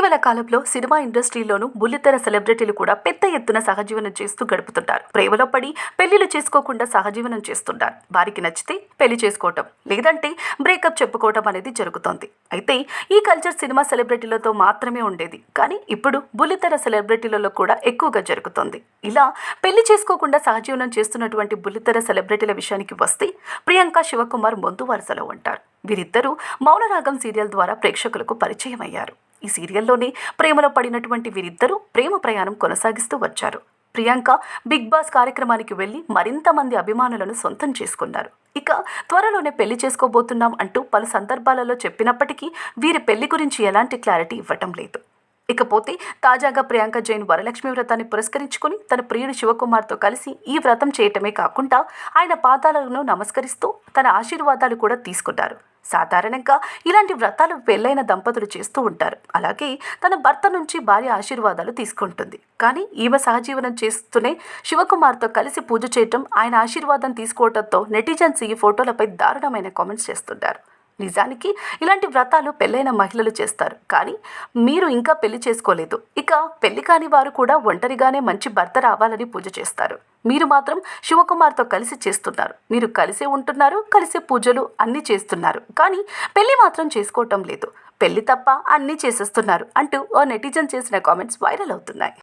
ఇటీవల కాలంలో సినిమా ఇండస్ట్రీలోనూ బుల్లితెర సెలబ్రిటీలు కూడా పెద్ద ఎత్తున సహజీవనం చేస్తూ గడుపుతుంటారు. ప్రేమలో పడి పెళ్ళిలు చేసుకోకుండా సహజీవనం చేస్తుంటారు. వారికి నచ్చితే పెళ్ళి చేసుకోవటం లేదంటే బ్రేకప్ చెప్పుకోవటం అనేది జరుగుతోంది. అయితే ఈ కల్చర్ సినిమా సెలబ్రిటీలతో మాత్రమే ఉండేది. కానీ ఇప్పుడు బుల్లితెర సెలబ్రిటీలలో కూడా ఎక్కువగా జరుగుతోంది. ఇలా పెళ్ళి చేసుకోకుండా సహజీవనం చేస్తున్నటువంటి బుల్లితెర సెలబ్రిటీల విషయానికి వస్తే ప్రియాంక శివకుమార్ ముందు వరుసలో ఉంటారు. వీరిద్దరూ మౌనరాగం సీరియల్ ద్వారా ప్రేక్షకులకు పరిచయం అయ్యారు ఈ సీరియల్లోనే ప్రేమలో పడినటువంటి వీరిద్దరూ ప్రేమ ప్రయాణం కొనసాగిస్తూ వచ్చారు. ప్రియాంక బిగ్ బాస్ కార్యక్రమానికి వెళ్ళి మరింత మంది అభిమానులను సొంతం చేసుకున్నారు. ఇక త్వరలోనే పెళ్ళి చేసుకోబోతున్నాం అంటూ పలు సందర్భాలలో చెప్పినప్పటికీ వీరి పెళ్ళి గురించి ఎలాంటి క్లారిటీ ఇవ్వటం లేదు. ఇకపోతే తాజాగా ప్రియాంక జైన్ వరలక్ష్మి వ్రతాన్ని పురస్కరించుకుని తన ప్రియుడు శివకుమార్తో కలిసి ఈ వ్రతం చేయటమే కాకుండా ఆయన పాదాలను నమస్కరిస్తూ తన ఆశీర్వాదాలు కూడా తీసుకుంటారు సాధారణంగా ఇలాంటి వ్రతాలు పెళ్ళైన దంపతులు చేస్తూ ఉంటారు. అలాగే తన భర్త నుంచి భార్య ఆశీర్వాదాలు తీసుకుంటుంది. కానీ ఈమె సహజీవనం చేస్తూనే శివకుమార్తో కలిసి పూజ చేయటం ఆయన ఆశీర్వాదం తీసుకోవడంతో నెటిజన్స్ ఈ ఫోటోలపై దారుణమైన కామెంట్స్ చేస్తుంటారు. నిజానికి ఇలాంటి వ్రతాలు పెళ్ళైన మహిళలు చేస్తారు. కానీ మీరు ఇంకా పెళ్ళి చేసుకోలేదు. ఇక పెళ్ళి కాని వారు కూడా ఒంటరిగానే మంచి భర్త రావాలని పూజ చేస్తారు. మీరు మాత్రం శివకుమార్తో కలిసి చేస్తున్నారు. మీరు కలిసే ఉంటున్నారు కలిసే పూజలు అన్నీ చేస్తున్నారు. కానీ పెళ్ళి మాత్రం చేసుకోవటం లేదు. పెళ్ళి తప్ప అన్నీ చేసేస్తున్నారు అంటూ ఓ నెటిజన్ చేసిన కామెంట్స్ వైరల్ అవుతున్నాయి.